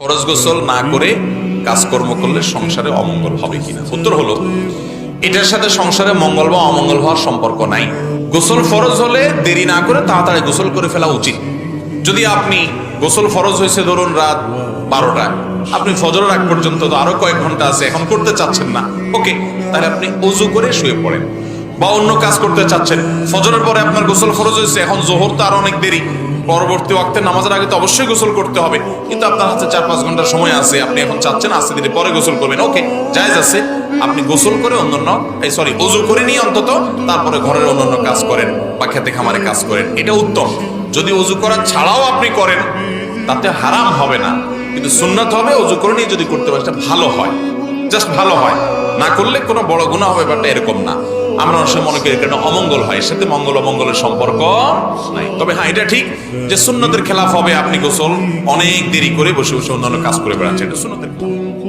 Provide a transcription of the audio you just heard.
ফরজ গোসল না করে কাজকর্ম করলে সংসারে অমঙ্গল হবে কিনা? উত্তর হলো, এটার সাথে সংসারে মঙ্গল বা অমঙ্গল হওয়ার সম্পর্ক নাই। গোসল ফরজ হলে দেরি না করে তাড়াতাড়ি গোসল করে ফেলা উচিত। যদি আপনি গোসল ফরজ হয়েছে ধরুন রাত বারোটা, আপনি ফজরের আগ পর্যন্ত তো আরও কয়েক ঘণ্টা আছে, এখন করতে চাচ্ছেন না। ওকে, তাহলে আপনি অজু করে শুয়ে পড়েন। বা অন্য কাজ করতে চাচ্ছেন। ফজরের পরে আপনার গোসল ফরজ হয়েছে, এখন জোহর তো আর অনেক দেরি। পরবর্তী ওয়াক্তে নামাজের আগে তো অবশ্যই গোসল করতে হবে। কিন্তু আপনার হাতে চার পাঁচ ঘণ্টার সময় আছে, আপনি এখন চাচ্ছেন আস্তে ধীরে পরে গোসল করবেন। ওকে, জায়েজ আছে। আপনি গোসল করে অন্যান্য, এই সরি অজু করে নিয়ে অন্তত তারপরে ঘরের অন্যান্য কাজ করেন বা খেতে খামারে কাজ করেন। এটা উত্তম। যদি অজু করা ছাড়াও আপনি করেন, তাতে হারাম হবে না। কিন্তু সুন্নাত হবে অজু করে নিয়ে যদি করতে পারেন, সেটা ভালো হয়। জাস্ট ভালো হয়। না করলে কোনো বড় গুণা হবে ব্যাপারটা এরকম না। আমরা অনেক সময় মনে করি এটা অমঙ্গল হয়। সাথে মঙ্গল, অমঙ্গলের সম্পর্ক নাই। তবে হ্যাঁ এটা ঠিক যে সুন্নতের খেলাফ হবে, আপনি গোসল অনেক দেরি করে বসে বসে অন্যান্য কাজ করে বেড়াচ্ছেন। এটা সুন্নতের খেলাফ।